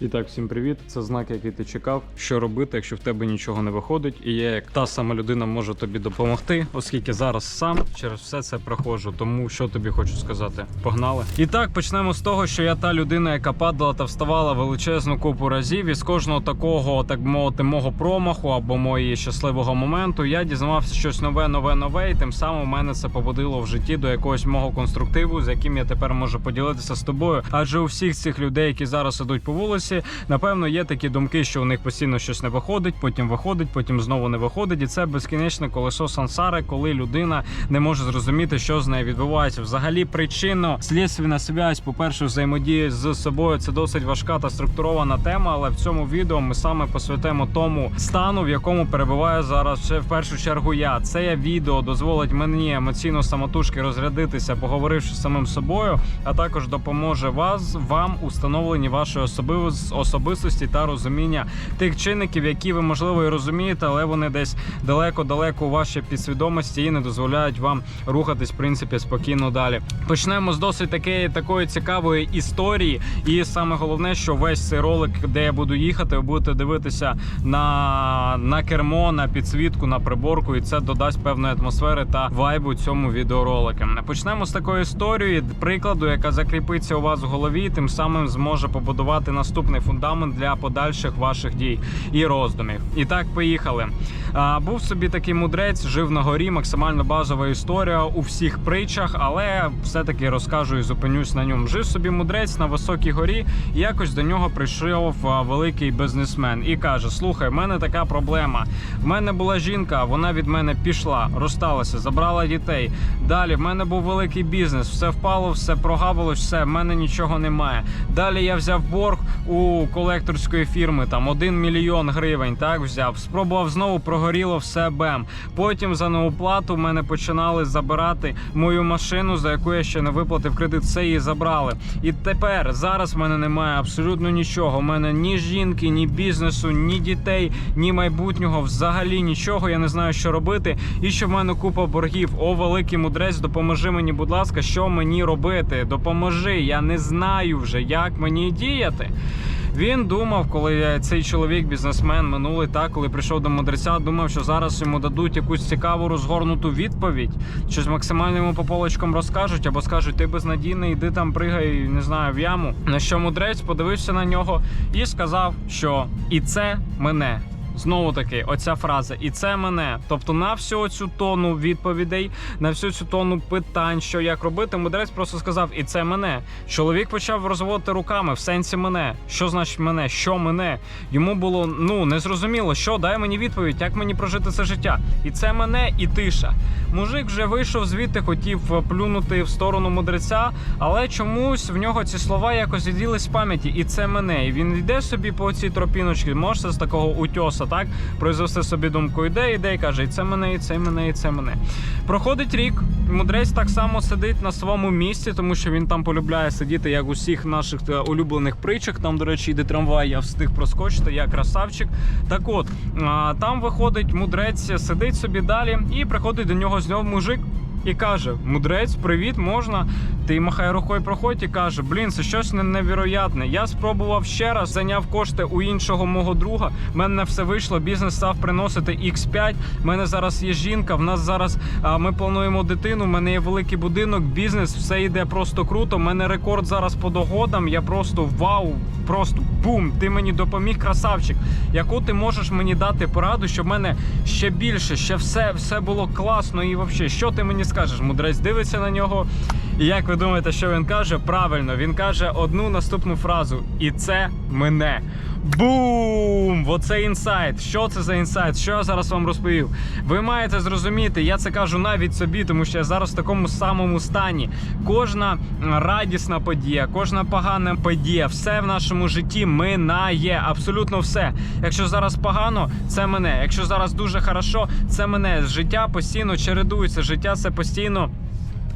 І так, всім привіт. Це знак, який ти чекав. Що робити, якщо в тебе нічого не виходить, і я, як та сама людина, можу тобі допомогти, оскільки зараз сам через все це проходжу. Тому що тобі хочу сказати. Погнали. І так, почнемо з того, що я та людина, яка падала та вставала величезну купу разів. І з кожного такого, так мовити, мого промаху або моєї щасливого моменту, я дізнавався щось нове, нове, нове, і тим самим мене це побудило в житті до якогось мого конструктиву, з яким я тепер можу поділитися з тобою. Адже у всіх цих людей, які зараз ідуть по вулиці, напевно, є такі думки, що у них постійно щось не виходить, потім виходить, потім знову не виходить. І це безкінечне колесо сансари, коли людина не може зрозуміти, що з нею відбувається. Взагалі, причинно слідственна зв'язь, по-перше, взаємодії з собою. Це досить важка та структурована тема. Але в цьому відео ми саме посвятимо тому стану, в якому перебуваю зараз ще в першу чергу я. Це відео дозволить мені емоційно самотужки розрядитися, поговоривши з самим собою, а також допоможе вас вам у встановленні вашої особи- особистості та розуміння тих чинників, які ви можливо і розумієте, але вони десь далеко-далеко у вашій підсвідомості і не дозволяють вам рухатись, в принципі, спокійно далі. Почнемо з досить такої такої цікавої історії. І саме головне, що весь цей ролик, де я буду їхати, ви будете дивитися на, на кермо, на підсвітку, на приборку, і це додасть певної атмосфери та вайбу цьому відеоролику. Почнемо з такої історії, прикладу, яка закріпиться у вас в голові, тим самим зможе побудувати наступний фундамент для подальших ваших дій і роздумів. І так, поїхали. Був собі такий мудрець, жив на горі, максимально базова історія у всіх притчах, але все-таки розкажу і зупинюсь на ньому. Жив собі мудрець на високій горі, і якось до нього прийшов великий бізнесмен і каже: Слухай, в мене така проблема. В мене була жінка, вона від мене пішла, розсталася, забрала дітей. Далі в мене був великий бізнес, все впало, все прогавилось, все, в мене нічого немає. Далі я взяв борг у колекторської фірми, там 1 мільйон гривень. Так взяв. Спробував знову прогоріло все бем. Потім за неоплату в мене починали забирати мою машину, за яку я ще не виплатив кредит. Все її забрали. І тепер зараз в мене немає абсолютно нічого. У мене ні жінки, ні бізнесу, ні дітей, ні майбутнього. Взагалі нічого. Я не знаю, що робити. І що в мене купа боргів. О, великий мудрець, допоможи мені, будь ласка, що мені робити? Допоможи. Я не знаю вже, як мені діяти. Він думав, коли цей чоловік, бізнесмен минулий, так коли прийшов до мудреця, думав, що зараз йому дадуть якусь цікаву розгорнуту відповідь, щось максимально йому по полочкам розкажуть, або скажуть, ти безнадійний, йди там пригай, не знаю, в яму. На що мудрець подивився на нього і сказав, що і це мене. Знову таки, оця фраза, і це мене. Тобто на всю цю тону відповідей, на всю цю тону питань, що як робити, мудрець просто сказав, і це мене. Чоловік почав розводити руками в сенсі мене. Що значить мене? Що мене? Йому було ну незрозуміло, що дай мені відповідь, як мені прожити це життя. І це мене, і тиша. Мужик вже вийшов звідти, хотів плюнути в сторону мудреця, але чомусь в нього ці слова якось відділись з пам'яті, і це мене. І він йде собі по цій тропіночці, можете з такого утьоса, так произвести собі думку, іде, іде і каже, і це мене, і це мене, і це мене. Проходить рік. Мудрець так само сидить на своєму місці, тому що він там полюбляє сидіти, як у всіх наших е, улюблених притчах. Там, до речі, йде трамвай, я встиг проскочити, я красавчик. Так от, там виходить мудрець, сидить собі далі, і приходить до нього знов мужик. І каже: Мудрець, привіт, можна. Ти махає рукою проходь і каже: Блін, це щось не- невіроятне. Я спробував ще раз, зайняв кошти у іншого мого друга. В мене все вийшло. Бізнес став приносити X5. У мене зараз є жінка. В нас зараз а, ми плануємо дитину. в мене є великий будинок, бізнес, все йде просто круто. У мене рекорд зараз по догодам. Я просто вау, просто бум! Ти мені допоміг, красавчик. Яку ти можеш мені дати пораду, щоб в мене ще більше, ще все, все було класно і взагалі, що ти мені скажеш? Мудрець дивиться на нього. І як ви думаєте, що він каже? Правильно, він каже одну наступну фразу: і це мене. Бум! Оце інсайт. Що це за інсайт? Що я зараз вам розповів? Ви маєте зрозуміти, я це кажу навіть собі, тому що я зараз в такому самому стані. Кожна радісна подія, кожна погана подія, все в нашому житті минає. Абсолютно все. Якщо зараз погано, це мене. Якщо зараз дуже хорошо, це мене. Життя постійно чередується. Життя це постійно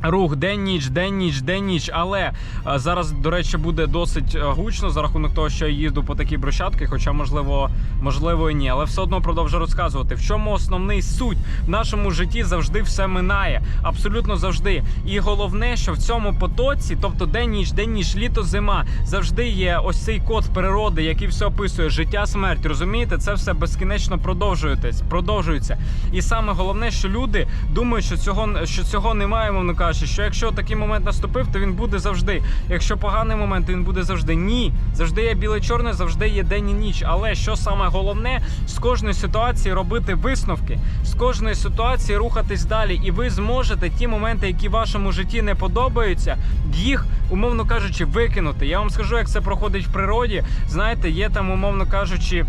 Рух день ніч, день ніч, день ніч. Але е, зараз, до речі, буде досить е, гучно за рахунок того, що я їзду по такій брусчатці, хоча можливо, можливо і ні. Але все одно продовжу розказувати. В чому основний суть в нашому житті завжди все минає. Абсолютно завжди. І головне, що в цьому потоці, тобто день ніч, день ніч, літо, зима, завжди є ось цей код природи, який все описує життя, смерть. Розумієте, це все безкінечно продовжується. продовжується. І саме головне, що люди думають, що цього що цього немає, мовно кажучи, що якщо такий момент наступив, то він буде завжди. Якщо поганий момент, то він буде завжди. Ні, завжди є біле-чорне, завжди є день і ніч. Але що саме головне, з кожної ситуації робити висновки, з кожної ситуації рухатись далі, і ви зможете ті моменти, які вашому житті не подобаються, їх, умовно кажучи, викинути. Я вам скажу, як це проходить в природі. Знаєте, є там, умовно кажучи,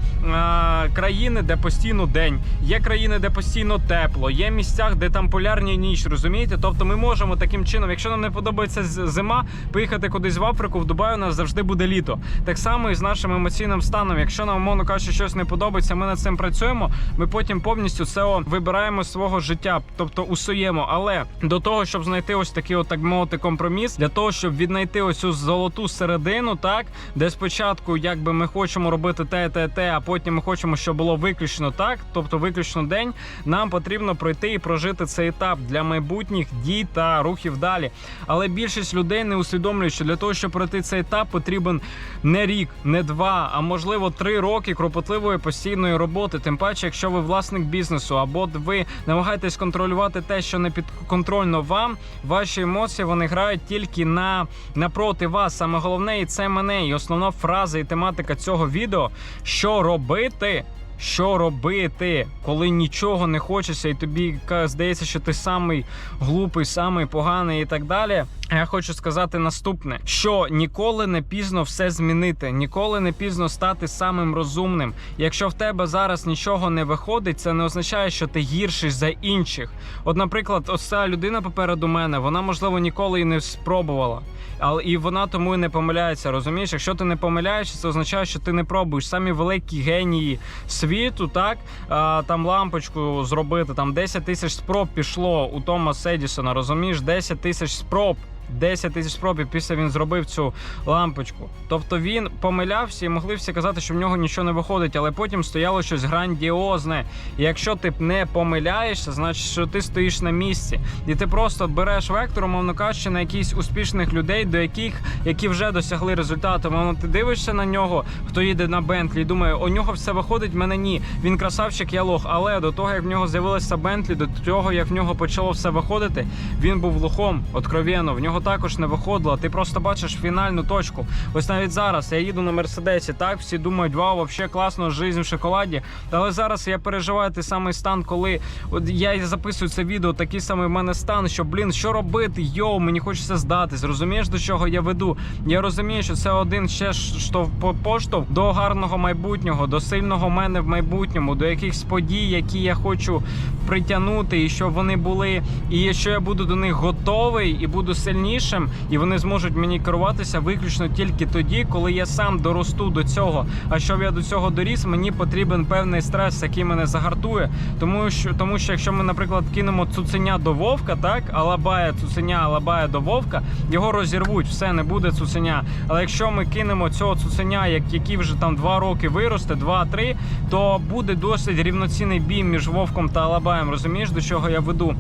країни, де постійно день, є країни, де постійно тепло, є місцях, де там полярні ніч. Розумієте? Тобто ми можемо таким чином, якщо нам не подобається зима, поїхати кудись в Африку, в Дубай у нас завжди буде літо. Так само і з нашим емоційним станом. Якщо нам, умовно кажучи, щось не подобається, ми над цим працюємо. Ми потім повністю це вибираємо свого життя, тобто усуємо. Але до того, щоб знайти ось такий, от, так мовити, компроміс, для того, щоб віднайти ось цю золоту середину, так де спочатку, якби ми хочемо робити те, те, те, а потім ми хочемо, щоб було виключно так, тобто виключно день. Нам потрібно пройти і прожити цей етап для майбутніх дій та рухів далі. Але більшість людей не усвідомлюють, що для того, щоб пройти цей етап, потрібен не рік, не два, а можливо три роки кропотливої постійної роботи. Тим паче, якщо ви власник бізнесу, або ви намагаєтесь контролювати те, що не підконтрольно вам, ваші емоції вони грають тільки на напроти вас. Саме головне, і це мене. І основна фраза і тематика цього відео: що робити. Що робити, коли нічого не хочеться, і тобі здається, що ти самий глупий, самий поганий і так далі. Я хочу сказати наступне: що ніколи не пізно все змінити, ніколи не пізно стати самим розумним. Якщо в тебе зараз нічого не виходить, це не означає, що ти гірший за інших. От, наприклад, ось ця людина попереду мене, вона можливо ніколи і не спробувала. Але і вона тому і не помиляється. Розумієш, якщо ти не помиляєшся, це означає, що ти не пробуєш. Самі великі генії світу, так а, там лампочку зробити. Там 10 тисяч спроб пішло у Томаса Едісона. Розумієш, 10 тисяч спроб. 10 тисяч спроб і після він зробив цю лампочку. Тобто він помилявся і могли всі казати, що в нього нічого не виходить, але потім стояло щось грандіозне. І якщо ти не помиляєшся, значить, що ти стоїш на місці, і ти просто береш вектор, мовно кажучи, на якісь успішних людей, до яких які вже досягли результату. Мовно, ти дивишся на нього, хто їде на Бентлі, і думає, у нього все виходить, в мене ні. Він красавчик, я лох. Але до того, як в нього з'явилося Бентлі, до того, як в нього почало все виходити, він був лохом, откровенно. В нього також не виходило. Ти просто бачиш фінальну точку. Ось навіть зараз я їду на мерседесі. Так всі думають, вау, вообще класно, жизнь в шоколаді. Але зараз я переживаю той самий стан, коли от я записую це відео, такий самий в мене стан, що блін, що робити? Йоу, мені хочеться здатись. Розумієш, до чого я веду? Я розумію, що це один ще штовх поштовх до гарного майбутнього, до сильного мене в майбутньому, до якихось подій, які я хочу притягнути, і щоб вони були, і що я буду до них готовий і буду сильнішим, і вони зможуть мені керуватися виключно тільки тоді, коли я сам доросту до цього. А щоб я до цього доріс, мені потрібен певний стрес, який мене загартує. Тому що, тому що якщо ми, наприклад, кинемо цуценя до вовка, так алабая цуценя, алабая до вовка, його розірвуть, все не буде цуценя. Але якщо ми кинемо цього цуценя, як який вже там два роки виросте, два-три, то буде досить рівноцінний бій між вовком та алабаєм. Розумієш, до чого я веду?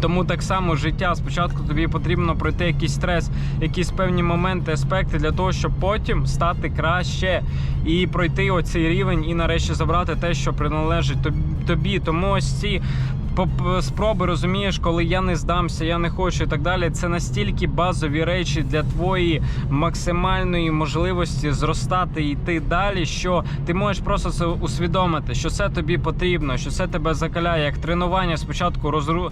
Тому так само життя. Спочатку тобі потрібно пройти якийсь стрес, якісь певні моменти, аспекти для того, щоб потім стати краще і пройти оцей рівень, і нарешті забрати те, що приналежить тобі. Тому ось ці спроби розумієш, коли я не здамся, я не хочу і так далі. Це настільки базові речі для твоєї максимальної можливості зростати і йти далі, що ти можеш просто це усвідомити, що це тобі потрібно, що це тебе закаляє як тренування. Спочатку розру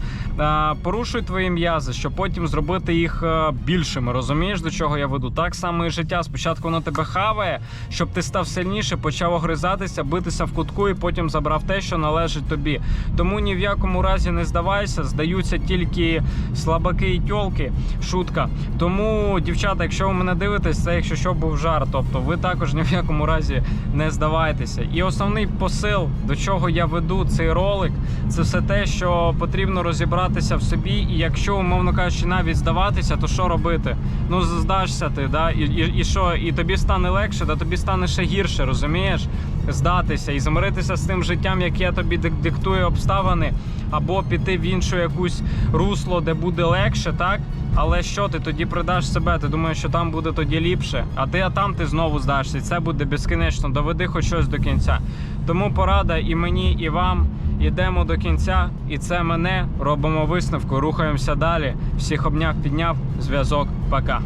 порушуй твої м'язи, щоб потім зробити їх більшими. Розумієш, до чого я веду? Так само і життя. Спочатку воно тебе хаває, щоб ти став сильніше, почав огризатися, битися в кутку і потім забрав те, що належить тобі. Тому ні в якому якому разі не здавайся, здаються тільки слабаки і тьолки. Шутка. Тому, дівчата, якщо ви мене дивитесь, це якщо що був жарт. Тобто ви також ні в якому разі не здавайтеся. І основний посил, до чого я веду цей ролик, це все те, що потрібно розібратися в собі. І якщо, умовно кажучи, навіть здаватися, то що робити? Ну здашся ти, да? І, і, і що? І тобі стане легше, да тобі стане ще гірше, розумієш? Здатися і змиритися з тим життям, яке тобі дик- диктує обставини, або піти в іншу якусь русло, де буде легше, так? Але що ти тоді придаш себе? Ти думаєш, що там буде тоді ліпше, а ти а там ти знову здашся. І це буде безкінечно. Доведи хоч щось до кінця. Тому порада і мені, і вам. Ідемо до кінця, і це мене. Робимо висновку, рухаємося далі. Всіх обняв, підняв. Зв'язок. Пока.